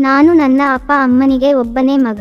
ನಾನು ನನ್ನ ಅಪ್ಪ ಅಮ್ಮನಿಗೆ ಒಬ್ಬನೇ ಮಗ.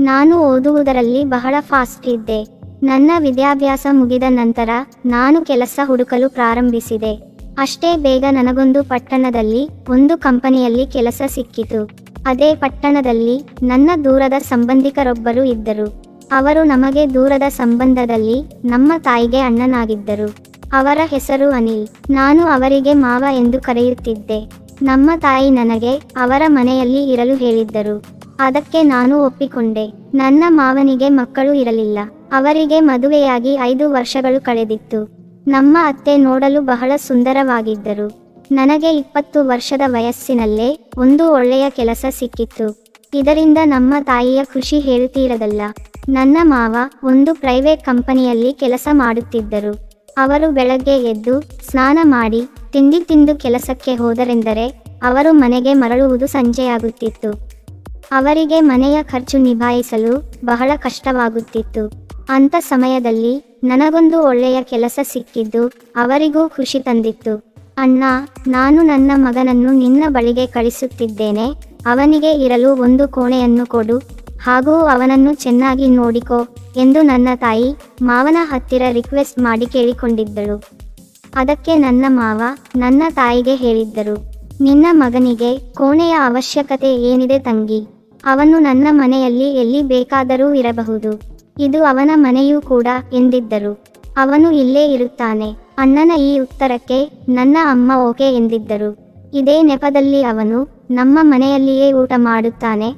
ನಾನು ಓದುವುದರಲ್ಲಿ ಬಹಳ ಫಾಸ್ಟ್ ಇದ್ದೆ. ನನ್ನ ವಿದ್ಯಾಭ್ಯಾಸ ಮುಗಿದ ನಂತರ ನಾನು ಕೆಲಸ ಹುಡುಕಲು ಪ್ರಾರಂಭಿಸಿದೆ. ಅಷ್ಟೇ ಬೇಗ ನನಗೊಂದು ಪಟ್ಟಣದಲ್ಲಿ, ಒಂದು ಕಂಪನಿಯಲ್ಲಿ ಕೆಲಸ ಸಿಕ್ಕಿತು. ಅದೇ ಪಟ್ಟಣದಲ್ಲಿ ನನ್ನ ದೂರದ ಸಂಬಂಧಿಕರೊಬ್ಬರು ಇದ್ದರು. ಅವರು ನಮಗೆ ದೂರದ ಸಂಬಂಧದಲ್ಲಿ ನಮ್ಮ ತಾಯಿಗೆ ಅಣ್ಣನಾಗಿದ್ದರು. ಅವರ ಹೆಸರು ಅನಿಲ್. ನಾನು ಅವರಿಗೆ ಮಾವ ಎಂದು ಕರೆಯುತ್ತಿದ್ದೆ. ನಮ್ಮ ತಾಯಿ ನನಗೆ ಅವರ ಮನೆಯಲ್ಲಿ ಇರಲು ಹೇಳಿದ್ದರು. ಅದಕ್ಕೆ ನಾನು ಒಪ್ಪಿಕೊಂಡೆ. ನನ್ನ ಮಾವನಿಗೆ ಮಕ್ಕಳು ಇರಲಿಲ್ಲ. ಅವರಿಗೆ ಮದುವೆಯಾಗಿ ಐದು ವರ್ಷಗಳು ಕಳೆದಿತ್ತು. ನಮ್ಮ ಅತ್ತೆ ನೋಡಲು ಬಹಳ ಸುಂದರವಾಗಿದ್ದರು. ನನಗೆ ಇಪ್ಪತ್ತು ವರ್ಷದ ವಯಸ್ಸಿನಲ್ಲೇ ಒಂದು ಒಳ್ಳೆಯ ಕೆಲಸ ಸಿಕ್ಕಿತ್ತು. ಇದರಿಂದ ನಮ್ಮ ತಾಯಿಯ ಖುಷಿ ಹೇಳುತ್ತಿರದಲ್ಲ. ನನ್ನ ಮಾವ ಒಂದು ಪ್ರೈವೇಟ್ ಕಂಪನಿಯಲ್ಲಿ ಕೆಲಸ ಮಾಡುತ್ತಿದ್ದರು. ಅವರು ಬೆಳಗ್ಗೆ ಎದ್ದು ಸ್ನಾನ ಮಾಡಿ ತಿಂಡಿ ತಿಂದು ಕೆಲಸಕ್ಕೆ ಹೋದರೆಂದರೆ ಅವರು ಮನೆಗೆ ಮರಳುವುದು ಸಂಜೆಯಾಗುತ್ತಿತ್ತು. ಅವರಿಗೆ ಮನೆಯ ಖರ್ಚು ನಿಭಾಯಿಸಲು ಬಹಳ ಕಷ್ಟವಾಗುತ್ತಿತ್ತು. ಅಂಥ ಸಮಯದಲ್ಲಿ ನನಗೊಂದು ಒಳ್ಳೆಯ ಕೆಲಸ ಸಿಕ್ಕಿದ್ದು ಅವರಿಗೂ ಖುಷಿ ತಂದಿತ್ತು. ಅಣ್ಣ, ನಾನು ನನ್ನ ಮಗನನ್ನು ನಿನ್ನ ಬಳಿಗೆ ಕಳಿಸುತ್ತಿದ್ದೇನೆ. ಅವನಿಗೆ ಇರಲು ಒಂದು ಕೋಣೆಯನ್ನು ಕೊಡು. ಹಾಗೂ ಅವನನ್ನು ಚೆನ್ನಾಗಿ ನೋಡಿಕೋ ಎಂದು ನನ್ನ ತಾಯಿ ಮಾವನ ಹತ್ತಿರ ರಿಕ್ವೆಸ್ಟ್ ಮಾಡಿ ಕೇಳಿಕೊಂಡಿದ್ದಳು. ಅದಕ್ಕೆ ನನ್ನ ಮಾವ ನನ್ನ ತಾಯಿಗೆ ಹೇಳಿದ್ದರು. ನಿನ್ನ ಮಗನಿಗೆ ಕೋಣೆಯ ಅವಶ್ಯಕತೆ ಏನಿದೆ ತಂಗಿ? ಅವನು ನನ್ನ ಮನೆಯಲ್ಲಿ ಎಲ್ಲಿ ಬೇಕಾದರೂ ಇರಬಹುದು. ಇದು ಅವನ ಮನೆಯೂ ಕೂಡ ಎಂದಿದ್ದರು. ಅವನು ಇಲ್ಲೇ ಇರುತ್ತಾನೆ. ಅಣ್ಣನ ಈ ಉತ್ತರಕ್ಕೆ ನನ್ನ ಅಮ್ಮ ಓಕೆ ಎಂದಿದ್ದರು. ಇದೇ ನೆಪದಲ್ಲಿ ಅವನು ನಮ್ಮ ಮನೆಯಲ್ಲಿಯೇ ಊಟ ಮಾಡುತ್ತಾನೆ.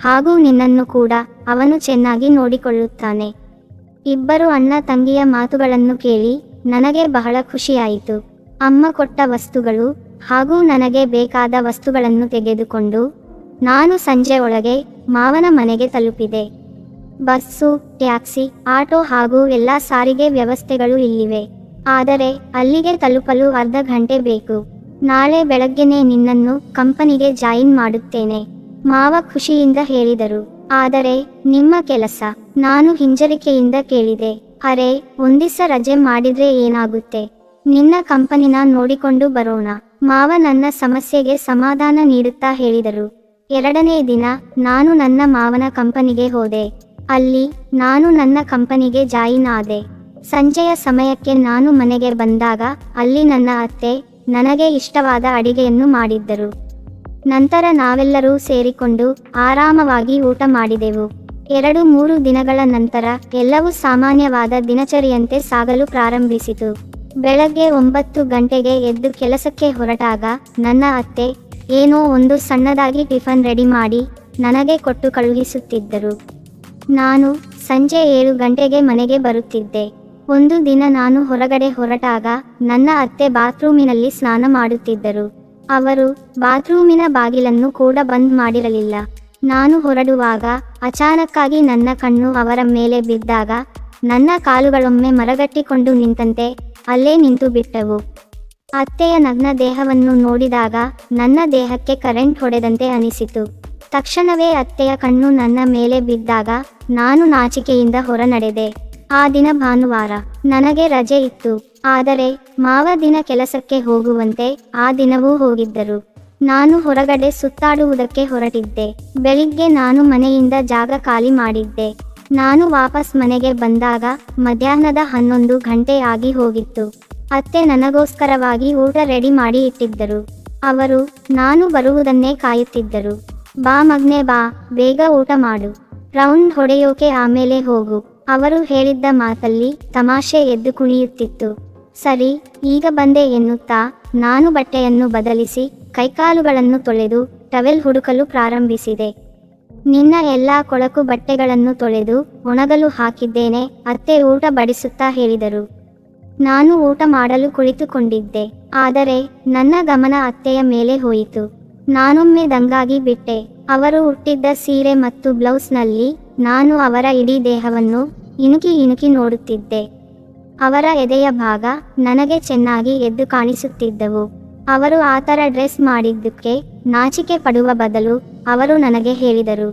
ಹಾಗೂ ನಿನ್ನನ್ನು ಕೂಡ ಅವನು ಚೆನ್ನಾಗಿ ನೋಡಿಕೊಳ್ಳುತ್ತಾನೆ. ಇಬ್ಬರು ಅಣ್ಣ ತಂಗಿಯ ಮಾತುಗಳನ್ನು ಕೇಳಿ ನನಗೆ ಬಹಳ ಖುಷಿಯಾಯಿತು. ಅಮ್ಮ ಕೊಟ್ಟ ವಸ್ತುಗಳು ಹಾಗೂ ನನಗೆ ಬೇಕಾದ ವಸ್ತುಗಳನ್ನು ತೆಗೆದುಕೊಂಡು ನಾನು ಸಂಜೆ ಒಳಗೆ ಮಾವನ ಮನೆಗೆ ತಲುಪಿದೆ. ಬಸ್ಸು, ಟ್ಯಾಕ್ಸಿ, ಆಟೋ ಹಾಗೂ ಎಲ್ಲ ಸಾರಿಗೆ ವ್ಯವಸ್ಥೆಗಳು ಇಲ್ಲಿವೆ. ಆದರೆ ಅಲ್ಲಿಗೆ ತಲುಪಲು ಅರ್ಧ ಗಂಟೆ ಬೇಕು. ನಾಳೆ ಬೆಳಗ್ಗೆನೇ ನಿನ್ನನ್ನು ಕಂಪನಿಗೆ ಜಾಯಿನ್ ಮಾಡುತ್ತೇನೆ, ಮಾವ ಖುಷಿಯಿಂದ ಹೇಳಿದರು. ಆದರೆ ನಿಮ್ಮ ಕೆಲಸ, ನಾನು ಹಿಂಜರಿಕೆಯಿಂದ ಕೇಳಿದೆ. ಅರೆ, ಒಂದಿಸ ರಜೆ ಮಾಡಿದ್ರೆ ಏನಾಗುತ್ತೆ? ನಿನ್ನ ಕಂಪನಿನ ನೋಡಿಕೊಂಡು ಬರೋಣ. ಮಾವ ನನ್ನ ಸಮಸ್ಯೆಗೆ ಸಮಾಧಾನ ನೀಡುತ್ತಾ ಹೇಳಿದರು. ಎರಡನೇ ದಿನ ನಾನು ನನ್ನ ಮಾವನ ಕಂಪನಿಗೆ ಹೋದೆ. ಅಲ್ಲಿ ನಾನು ನನ್ನ ಕಂಪನಿಗೆ ಜಾಯಿನ್ ಆದೆ. ಸಂಜೆಯ ಸಮಯಕ್ಕೆ ನಾನು ಮನೆಗೆ ಬಂದಾಗ ಅಲ್ಲಿ ನನ್ನ ಅತ್ತೆ ನನಗೆ ಇಷ್ಟವಾದ ಅಡಿಗೆಯನ್ನು ಮಾಡಿದ್ದರು. ನಂತರ ನಾವೆಲ್ಲರೂ ಸೇರಿಕೊಂಡು ಆರಾಮವಾಗಿ ಊಟ ಮಾಡಿದೆವು. ಎರಡು ಮೂರು ದಿನಗಳ ನಂತರ ಎಲ್ಲವೂ ಸಾಮಾನ್ಯವಾದ ದಿನಚರಿಯಂತೆ ಸಾಗಲು ಪ್ರಾರಂಭಿಸಿತು. ಬೆಳಗ್ಗೆ ಒಂಬತ್ತು ಗಂಟೆಗೆ ಎದ್ದು ಕೆಲಸಕ್ಕೆ ಹೊರಟಾಗ, ನನ್ನ ಅತ್ತೆ, ಏನೋ ಒಂದು ಸಣ್ಣದಾಗಿ ಟಿಫನ್ ರೆಡಿ ಮಾಡಿ ನನಗೆ ಕೊಟ್ಟು ಕಳುಹಿಸುತ್ತಿದ್ದರು. ನಾನು ಸಂಜೆ ಏಳು ಗಂಟೆಗೆ ಮನೆಗೆ ಬರುತ್ತಿದ್ದೆ. ಒಂದು ದಿನ ನಾನು ಹೊರಗಡೆ ಹೊರಟಾಗ, ನನ್ನ ಅತ್ತೆ ಬಾತ್ರೂಮಿನಲ್ಲಿ ಸ್ನಾನ ಮಾಡುತ್ತಿದ್ದರು. ಅವರು ಬಾತ್ರೂಮಿನ ಬಾಗಿಲನ್ನು ಕೂಡ ಬಂದ್ ಮಾಡಿರಲಿಲ್ಲ. ನಾನು ಹೊರಡುವಾಗ ಅಚಾನಕ್ಕಾಗಿ ನನ್ನ ಕಣ್ಣು ಅವರ ಮೇಲೆ ಬಿದ್ದಾಗ ನನ್ನ ಕಾಲುಗಳೊಮ್ಮೆ ಮರಗಟ್ಟಿಕೊಂಡು ನಿಂತಂತೆ ಅಲ್ಲೇ ನಿಂತು ಬಿಟ್ಟವು. ಅತ್ತೆಯ ನಗ್ನ ದೇಹವನ್ನು ನೋಡಿದಾಗ ನನ್ನ ದೇಹಕ್ಕೆ ಕರೆಂಟ್ ಹೊಡೆದಂತೆ ಅನಿಸಿತು. ತಕ್ಷಣವೇ ಅತ್ತೆಯ ಕಣ್ಣು ನನ್ನ ಮೇಲೆ ಬಿದ್ದಾಗ ನಾನು ನಾಚಿಕೆಯಿಂದ ಹೊರ ನಡೆದೆ ಆ ದಿನ ಭಾನುವಾರ ನನಗೆ ರಜೆ ಇತ್ತು. ಆದರೆ ಮಾವ ದಿನ ಕೆಲಸಕ್ಕೆ ಹೋಗುವಂತೆ ಆ ದಿನವೂ ಹೋಗಿದ್ದರು. ನಾನು ಹೊರಗಡೆ ಸುತ್ತಾಡುವುದಕ್ಕೆ ಹೊರಟಿದ್ದೆ. ಬೆಳಿಗ್ಗೆ ನಾನು ಮನೆಯಿಂದ ಜಾಗ ಖಾಲಿ ಮಾಡಿದ್ದೆ. ನಾನು ವಾಪಸ್ ಮನೆಗೆ ಬಂದಾಗ ಮಧ್ಯಾಹ್ನದ ಹನ್ನೊಂದು ಗಂಟೆ ಆಗಿ ಹೋಗಿತ್ತು. ಅತ್ತೆ ನನಗೋಸ್ಕರವಾಗಿ ಊಟ ರೆಡಿ ಮಾಡಿ ಇಟ್ಟಿದ್ದರು. ಅವರು, ನಾನು ಬರುವುದನ್ನೇ ಕಾಯುತ್ತಿದ್ದರು. ಬಾ ಮಗ್ನೆ, ಬಾ, ಬೇಗ ಊಟ ಮಾಡು. ರೌಂಡ್ ಹೊಡೆಯೋಕೆ ಆಮೇಲೆ ಹೋಗು. ಅವರು ಹೇಳಿದ್ದ ಮಾತಲ್ಲಿ ತಮಾಷೆ ಎದ್ದು ಕುಣಿಯುತ್ತಿತ್ತು. ಸರಿ, ಈಗ ಬಂದೆ, ಎನ್ನುತ್ತಾ ನಾನು ಬಟ್ಟೆಯನ್ನು ಬದಲಿಸಿ ಕೈಕಾಲುಗಳನ್ನು ತೊಳೆದು ಟವೆಲ್ ಹುಡುಕಲು ಪ್ರಾರಂಭಿಸಿದೆ. ನಿನ್ನ ಎಲ್ಲಾ ಕೊಳಕು ಬಟ್ಟೆಗಳನ್ನು ತೊಳೆದು ಒಣಗಲು ಹಾಕಿದ್ದೇನೆ, ಅತ್ತೆ ಊಟ ಬಡಿಸುತ್ತಾ ಹೇಳಿದರು. ನಾನು ಊಟ ಮಾಡಲು ಕುಳಿತುಕೊಂಡಿದ್ದೆ, ಆದರೆ ನನ್ನ ಗಮನ ಅತ್ತೆಯ ಮೇಲೆ ಹೋಯಿತು. ನಾನೊಮ್ಮೆ ದಂಗಾಗಿ ಬಿಟ್ಟೆ, ಅವರು ಹುಟ್ಟಿದ್ದ ಸೀರೆ ಮತ್ತು ಬ್ಲೌಸ್ನಲ್ಲಿ ನಾನು ಅವರ ಇಡೀ ದೇಹವನ್ನು ಇಣುಕಿ ಇಣುಕಿ ನೋಡುತ್ತಿದ್ದೆ. ಅವರ ಎದೆಯ ಭಾಗ ನನಗೆ ಚೆನ್ನಾಗಿ ಎದ್ದು ಕಾಣಿಸುತ್ತಿದ್ದವು. ಅವರು ಆ ಥರ ಡ್ರೆಸ್ ಮಾಡಿದ್ದಕ್ಕೆ ನಾಚಿಕೆ ಪಡುವ ಬದಲು ಅವರು ನನಗೆ ಹೇಳಿದರು.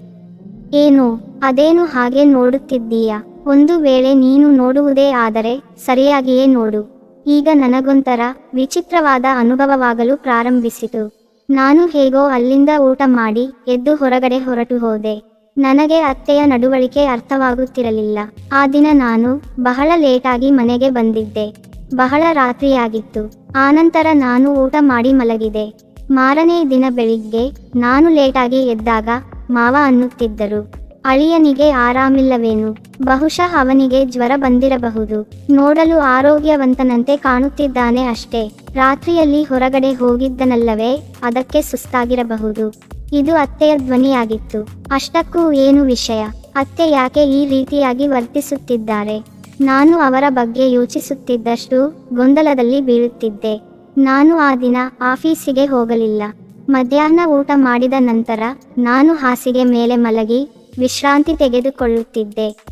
ಏನು, ಅದೇನು ಹಾಗೆ ನೋಡುತ್ತಿದ್ದೀಯ? ಒಂದು ವೇಳೆ ನೀನು ನೋಡುವುದೇ ಆದರೆ ಸರಿಯಾಗಿಯೇ ನೋಡು. ಈಗ ನನಗೊಂಥರ ವಿಚಿತ್ರವಾದ ಅನುಭವವಾಗಲು ಪ್ರಾರಂಭಿಸಿತು. ನಾನು ಹೇಗೋ ಅಲ್ಲಿಂದ ಊಟ ಮಾಡಿ ಎದ್ದು ಹೊರಗಡೆ ಹೊರಟು ಹೋದೆ. ನನಗೆ ಅತ್ತೆಯ ನಡುವಳಿಕೆ ಅರ್ಥವಾಗುತ್ತಿರಲಿಲ್ಲ. ಆ ದಿನ ನಾನು ಬಹಳ ಲೇಟಾಗಿ ಮನೆಗೆ ಬಂದಿದ್ದೆ. ಬಹಳ ರಾತ್ರಿಯಾಗಿತ್ತು. ಆನಂತರ ನಾನು ಊಟ ಮಾಡಿ ಮಲಗಿದೆ. ಮಾರನೇ ದಿನ ಬೆಳಿಗ್ಗೆ ನಾನು ಲೇಟಾಗಿ ಎದ್ದಾಗ ಮಾವ ಅನ್ನುತ್ತಿದ್ದರು. ಅಳಿಯನಿಗೆ ಆರಾಮಿಲ್ಲವೇನು? ಬಹುಶಃ ಅವನಿಗೆ ಜ್ವರ ಬಂದಿರಬಹುದು. ನೋಡಲು ಆರೋಗ್ಯವಂತನಂತೆ ಕಾಣುತ್ತಿದ್ದಾನೆ ಅಷ್ಟೇ. ರಾತ್ರಿಯಲ್ಲಿ ಹೊರಗಡೆ ಹೋಗಿದ್ದನಲ್ಲವೇ? ಅದಕ್ಕೆ ಸುಸ್ತಾಗಿರಬಹುದು. ಇದು ಅತ್ತೆಯ ಧ್ವನಿಯಾಗಿತ್ತು. ಅಷ್ಟಕ್ಕೂ ಏನು ವಿಷಯ? ಅತ್ತೆ ಯಾಕೆ ಈ ರೀತಿಯಾಗಿ ವರ್ತಿಸುತ್ತಿದ್ದಾರೆ? ನಾನು ಅವರ ಬಗ್ಗೆ ಯೋಚಿಸುತ್ತಿದ್ದಷ್ಟು ಗೊಂದಲದಲ್ಲಿ ಬೀಳುತ್ತಿದ್ದೆ. ನಾನು ಆ ದಿನ ಆಫೀಸಿಗೆ ಹೋಗಲಿಲ್ಲ. ಮಧ್ಯಾಹ್ನ ಊಟ ಮಾಡಿದ ನಂತರ ನಾನು ಹಾಸಿಗೆ ಮೇಲೆ ಮಲಗಿ ವಿಶ್ರಾಂತಿ ತೆಗೆದುಕೊಳ್ಳುತ್ತಿದ್ದೆ.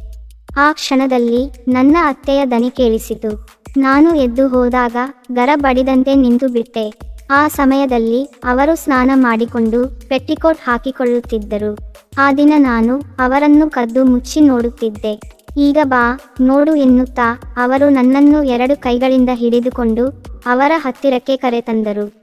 ಆ ಕ್ಷಣದಲ್ಲಿ ನನ್ನ ಅತ್ತೆಯ ದನಿ ಕೇಳಿಸಿತು. ನಾನು ಎದ್ದು ಹೋದಾಗ ಗರ ಬಡಿದಂತೆ ನಿಂತು ಬಿಟ್ಟೆ. ಆ ಸಮಯದಲ್ಲಿ ಅವರು ಸ್ನಾನ ಮಾಡಿಕೊಂಡು ಪೆಟ್ಟಿಕೋಟ್ ಹಾಕಿಕೊಳ್ಳುತ್ತಿದ್ದರು. ಆ ದಿನ ನಾನು ಅವರನ್ನು ಕದ್ದು ಮುಚ್ಚಿ ನೋಡುತ್ತಿದ್ದೆ. ಈಗ ಬಾ, ನೋಡು ಎನ್ನುತ್ತಾ ಅವರು ನನ್ನನ್ನು ಎರಡು ಕೈಗಳಿಂದ ಹಿಡಿದುಕೊಂಡು ಅವರ ಹತ್ತಿರಕ್ಕೆ ಕರೆತಂದರು.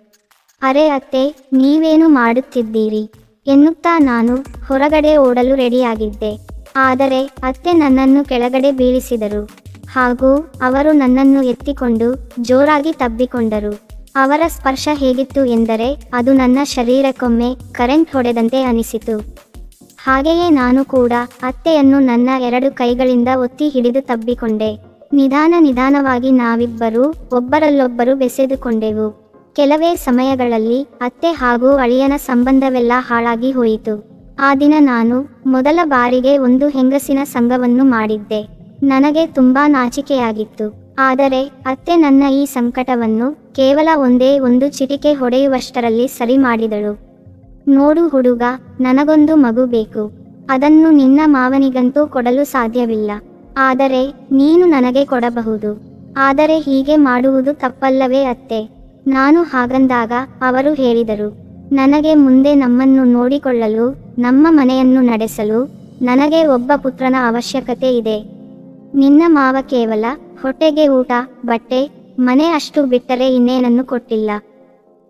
ಅರೆ ಅತ್ತೆ, ನೀವೇನು ಮಾಡುತ್ತಿದ್ದೀರಿ? ಎನ್ನುತ್ತಾ ನಾನು ಹೊರಗಡೆ ಓಡಲು ರೆಡಿಯಾಗಿದ್ದೆ. ಆದರೆ ಅತ್ತೆ ನನ್ನನ್ನು ಕೆಳಗಡೆ ಬೀಳಿಸಿದರು. ಹಾಗೂ ಅವರು ನನ್ನನ್ನು ಎತ್ತಿಕೊಂಡು ಜೋರಾಗಿ ತಬ್ಬಿಕೊಂಡರು. ಅವರ ಸ್ಪರ್ಶ ಹೇಗಿತ್ತು ಎಂದರೆ ಅದು ನನ್ನ ಶರೀರಕ್ಕೊಮ್ಮೆ ಕರೆಂಟ್ ಹೊಡೆದಂತೆ ಅನಿಸಿತು. ಹಾಗೆಯೇ ನಾನು ಕೂಡ ಅತ್ತೆಯನ್ನು ನನ್ನ ಎರಡು ಕೈಗಳಿಂದ ಒತ್ತಿ ಹಿಡಿದು ತಬ್ಬಿಕೊಂಡೆ. ನಿಧಾನ ನಿಧಾನವಾಗಿ ನಾವಿಬ್ಬರೂ ಒಬ್ಬರಲ್ಲೊಬ್ಬರು ಬೆಸೆದುಕೊಂಡೆವು. ಕೆಲವೇ ಸಮಯಗಳಲ್ಲಿ ಅತ್ತೆ ಹಾಗೂ ಅಳಿಯನ ಸಂಬಂಧವೆಲ್ಲ ಹಾಳಾಗಿ ಹೋಯಿತು. ಆ ದಿನ ನಾನು ಮೊದಲ ಬಾರಿಗೆ ಒಂದು ಹೆಂಗಸಿನ ಸಂಘವನ್ನು ಮಾಡಿದ್ದೆ. ನನಗೆ ತುಂಬಾ ನಾಚಿಕೆಯಾಗಿತ್ತು. ಆದರೆ ಅತ್ತೆ ನನ್ನ ಈ ಸಂಕಟವನ್ನು ಕೇವಲ ಒಂದೇ ಒಂದು ಚಿಟಿಕೆ ಹೊಡೆಯುವಷ್ಟರಲ್ಲಿ ಸರಿ ಮಾಡಿದಳು ನೋಡು ಹುಡುಗ, ನನಗೊಂದು ಮಗು ಬೇಕು. ಅದನ್ನು ನಿನ್ನ ಮಾವನಿಗಂತೂ ಕೊಡಲು ಸಾಧ್ಯವಿಲ್ಲ. ಆದರೆ, ನೀನು ನನಗೆ ಕೊಡಬಹುದು. ಆದರೆ ಹೀಗೆ ಮಾಡುವುದು ತಪ್ಪಲ್ಲವೇ ಅತ್ತೆ. ನಾನು ಹಾಗಂದಾಗ ಅವರು ಹೇಳಿದರು, ನನಗೆ ಮುಂದೆ ನಮ್ಮನ್ನು ನೋಡಿಕೊಳ್ಳಲು, ನಮ್ಮ ಮನೆಯನ್ನು ನಡೆಸಲು, ನನಗೆ ಒಬ್ಬ ಪುತ್ರನ ಅವಶ್ಯಕತೆ ಇದೆ. ನಿನ್ನ ಮಾವ ಕೇವಲ ಹೊಟ್ಟೆಗೆ ಊಟ, ಬಟ್ಟೆ, ಮನೆ ಅಷ್ಟು ಬಿಟ್ಟರೆ ಇನ್ನೇನನ್ನು ಕೊಟ್ಟಿಲ್ಲ.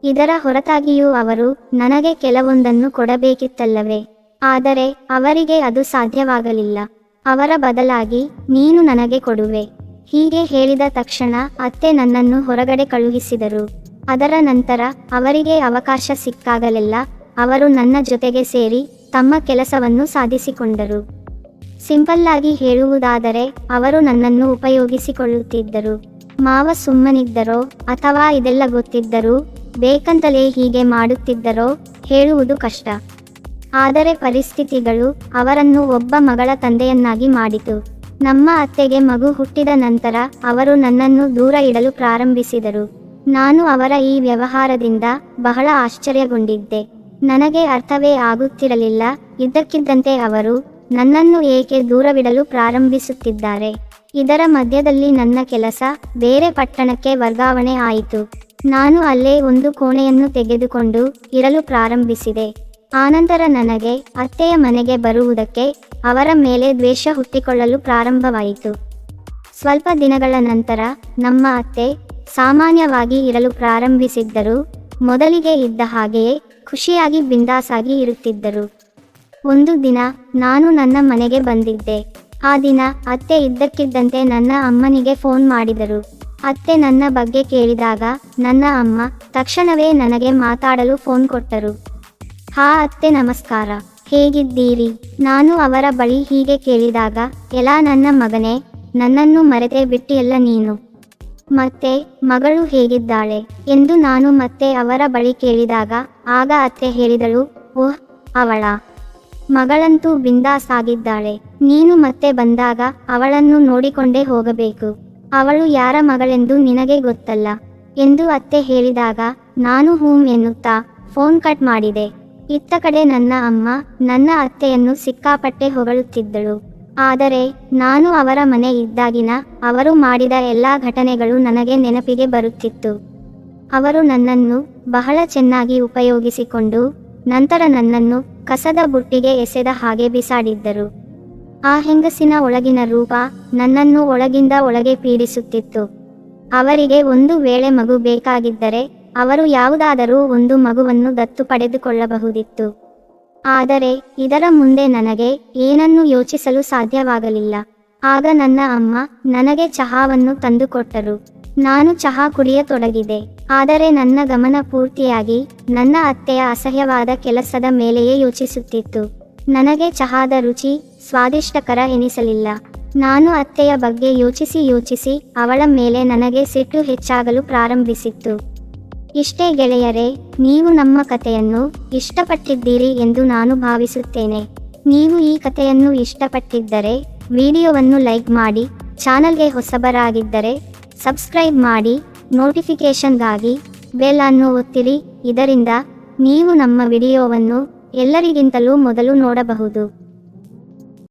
ಇದರ ಹೊರತಾಗಿಯೂ ಅವರು, ನನಗೆ ಕೆಲವೊಂದನ್ನು ಕೊಡಬೇಕಿತ್ತಲ್ಲವೇ? ಆದರೆ ಅವರಿಗೆ ಅದು ಸಾಧ್ಯವಾಗಲಿಲ್ಲ. ಅವರ ಬದಲಾಗಿ ನೀನು ನನಗೆ ಕೊಡುವೆ. ಹೀಗೆ ಹೇಳಿದ ತಕ್ಷಣ ಅತ್ತೆ ನನ್ನನ್ನು ಹೊರಗಡೆ ಕಳುಹಿಸಿದರು. ಅದರ ನಂತರ ಅವರಿಗೆ ಅವಕಾಶ ಸಿಕ್ಕಾಗಲೆಲ್ಲ ಅವರು ನನ್ನ ಜೊತೆಗೆ ಸೇರಿ ತಮ್ಮ ಕೆಲಸವನ್ನು ಸಾಧಿಸಿಕೊಂಡರು. ಸಿಂಪಲ್ಲಾಗಿ ಹೇಳುವುದಾದರೆ, ಅವರು ನನ್ನನ್ನು ಉಪಯೋಗಿಸಿಕೊಳ್ಳುತ್ತಿದ್ದರು. ಮಾವ ಸುಮ್ಮನಿದ್ದರೋ ಅಥವಾ ಇದೆಲ್ಲ ಗೊತ್ತಿದ್ದರೂ ಬೇಕಂತಲೇ ಹೀಗೆ ಮಾಡುತ್ತಿದ್ದರೋ ಹೇಳುವುದು ಕಷ್ಟ. ಆದರೆ ಪರಿಸ್ಥಿತಿಗಳು ಅವರನ್ನು ಒಬ್ಬ ಮಗಳ ತಂದೆಯನ್ನಾಗಿ ಮಾಡಿತು. ನಮ್ಮ ಅತ್ತೆಗೆ ಮಗು ಹುಟ್ಟಿದ ನಂತರ ಅವರು ನನ್ನನ್ನು ದೂರ ಇಡಲು ಪ್ರಾರಂಭಿಸಿದರು. ನಾನು ಅವರ ಈ ವ್ಯವಹಾರದಿಂದ ಬಹಳ ಆಶ್ಚರ್ಯಗೊಂಡಿದ್ದೆ. ನನಗೆ ಅರ್ಥವೇ ಆಗುತ್ತಿರಲಿಲ್ಲ. ಇದ್ದಕ್ಕಿದ್ದಂತೆ ಅವರು ನನ್ನನ್ನು ಏಕೆ ದೂರವಿಡಲು ಪ್ರಾರಂಭಿಸುತ್ತಿದ್ದಾರೆ? ಇದರ ಮಧ್ಯದಲ್ಲಿ ನನ್ನ ಕೆಲಸ ಬೇರೆ ಪಟ್ಟಣಕ್ಕೆ ವರ್ಗಾವಣೆ ಆಯಿತು. ನಾನು ಅಲ್ಲೇ ಒಂದು ಕೋಣೆಯನ್ನು ತೆಗೆದುಕೊಂಡು ಇರಲು ಪ್ರಾರಂಭಿಸಿದೆ. ಆನಂತರ ನನಗೆ ಅತ್ತೆಯ ಮನೆಗೆ ಬರುವುದಕ್ಕೆ ಅವರ ಮೇಲೆ ದ್ವೇಷ ಹುಟ್ಟಿಕೊಳ್ಳಲು ಪ್ರಾರಂಭವಾಯಿತು. ಸ್ವಲ್ಪ ದಿನಗಳ ನಂತರ ನಮ್ಮ ಅತ್ತೆ ಸಾಮಾನ್ಯವಾಗಿ ಇರಲು ಪ್ರಾರಂಭಿಸಿದ್ದರು. ಮೊದಲಿಗೆ ಇದ್ದ ಹಾಗೆಯೇ ಖುಷಿಯಾಗಿ ಬಿಂದಾಸಾಗಿ ಇರುತ್ತಿದ್ದರು. ಒಂದು ದಿನ ನಾನು ನನ್ನ ಮನೆಗೆ ಬಂದಿದ್ದೆ. ಆ ದಿನ ಅತ್ತೆ ಇದ್ದಕ್ಕಿದ್ದಂತೆ ನನ್ನ ಅಮ್ಮನಿಗೆ ಫೋನ್ ಮಾಡಿದರು. ಅತ್ತೆ ನನ್ನ ಬಗ್ಗೆ ಕೇಳಿದಾಗ, ನನ್ನ ಅಮ್ಮ ತಕ್ಷಣವೇ ನನಗೆ ಮಾತಾಡಲು ಫೋನ್ ಕೊಟ್ಟರು. ಹಾ ಅತ್ತೆ ನಮಸ್ಕಾರ. ಹೇಗಿದ್ದೀರಿ? ನಾನು ಅವರ ಬಳಿ ಹೀಗೆ ಕೇಳಿದಾಗ, ಎಲ್ಲ ನನ್ನ ಮಗನೇ, ನನ್ನನ್ನು ಮರೆತೇ ಬಿಟ್ಟಿಯಲ್ಲ ನೀನು. ಮತ್ತೆ ಮಗಳು ಹೇಗಿದ್ದಾಳೆ? ಎಂದು ನಾನು ಮತ್ತೆ ಅವರ ಬಳಿ ಕೇಳಿದಾಗ, ಆಗ ಅತ್ತೆ ಹೇಳಿದಳು, ಓಹ್, ಅವಳ ಮಗಳಂತೂ ಬಿಂದಾಸಾಗಿದ್ದಾಳೆ ನೀನು ಮತ್ತೆ ಬಂದಾಗ ಅವಳನ್ನು ನೋಡಿಕೊಂಡೇ ಹೋಗಬೇಕು. ಅವಳು ಯಾರ ಮಗಳೆಂದು ನಿನಗೆ ಗೊತ್ತಲ್ಲ. ಎಂದು ಅತ್ತೆ ಹೇಳಿದಾಗ, ನಾನು ಹೂಂ ಎನ್ನುತ್ತಾ ಫೋನ್ ಕಟ್ ಮಾಡಿದೆ. ಇತ್ತ ಕಡೆ ನನ್ನ ಅಮ್ಮ ನನ್ನ ಅತ್ತೆಯನ್ನು ಸಿಕ್ಕಾಪಟ್ಟೆ ಹೊಗಳುತ್ತಿದ್ದಳು. ಆದರೆ, ನಾನು ಅವರ ಮನೆ ಇದ್ದಾಗಿನ ಅವರು ಮಾಡಿದ ಎಲ್ಲ ಘಟನೆಗಳು ನನಗೆ ನೆನಪಿಗೆ ಬರುತ್ತಿತ್ತು. ಅವರು ನನ್ನನ್ನು ಬಹಳ ಚೆನ್ನಾಗಿ ಉಪಯೋಗಿಸಿಕೊಂಡು ನಂತರ ನನ್ನನ್ನು ಕಸದ ಬುಟ್ಟಿಗೆ ಎಸೆದ ಹಾಗೆ ಬಿಸಾಡಿದ್ದರು. ಆ ಹೆಂಗಸಿನ ಒಳಗಿನ ರೂಪ ನನ್ನನ್ನು ಒಳಗಿಂದ ಒಳಗೆ ಪೀಡಿಸುತ್ತಿತ್ತು. ಅವರಿಗೆ ಒಂದು ವೇಳೆ ಮಗು ಬೇಕಾಗಿದ್ದರೆ ಅವರು ಯಾವುದಾದರೂ ಒಂದು ಮಗುವನ್ನು ದತ್ತು ಪಡೆದುಕೊಳ್ಳಬಹುದಿತ್ತು. ಆದರೆ ಇದರ ಮುಂದೆ ನನಗೆ ಏನನ್ನೂ ಯೋಚಿಸಲು ಸಾಧ್ಯವಾಗಲಿಲ್ಲ. ಆಗ ನನ್ನ ಅಮ್ಮ ನನಗೆ ಚಹಾವನ್ನು ತಂದುಕೊಟ್ಟರು. ನಾನು ಚಹಾ ಕುಡಿಯತೊಡಗಿದೆ. ಆದರೆ ನನ್ನ ಗಮನ ಪೂರ್ತಿಯಾಗಿ ನನ್ನ ಅತ್ತೆಯ ಅಸಹ್ಯವಾದ ಕೆಲಸದ ಮೇಲೆಯೇ ಯೋಚಿಸುತ್ತಿತ್ತು. ನನಗೆ ಚಹಾದ ರುಚಿ ಸ್ವಾದಿಷ್ಟಕರ ಎನಿಸಲಿಲ್ಲ. ನಾನು ಅತ್ತೆಯ ಬಗ್ಗೆ ಯೋಚಿಸಿ ಯೋಚಿಸಿ ಅವಳ ಮೇಲೆ ನನಗೆ ಸಿಟ್ಟು ಹೆಚ್ಚಾಗಲು ಪ್ರಾರಂಭಿಸಿತ್ತು. ಇಷ್ಟೇ ಗೆಳೆಯರೇ, ನೀವು ನಮ್ಮ ಕಥೆಯನ್ನು ಇಷ್ಟಪಟ್ಟಿದ್ದೀರಿ ಎಂದು ನಾನು ಭಾವಿಸುತ್ತೇನೆ. ನೀವು ಈ ಕಥೆಯನ್ನು ಇಷ್ಟಪಟ್ಟಿದ್ದರೆ ವಿಡಿಯೋವನ್ನು ಲೈಕ್ ಮಾಡಿ, ಚಾನಲ್ಗೆ ಹೊಸಬರಾಗಿದ್ದರೆ ಸಬ್ಸ್ಕ್ರೈಬ್ ಮಾಡಿ, ನೋಟಿಫಿಕೇಷನ್ಗಾಗಿ ಬೆಲ್ ಅನ್ನು ಒತ್ತಿರಿ. ಇದರಿಂದ ನೀವು ನಮ್ಮ ವಿಡಿಯೋವನ್ನು ಎಲ್ಲರಿಗಿಂತಲೂ ಮೊದಲು ನೋಡಬಹುದು.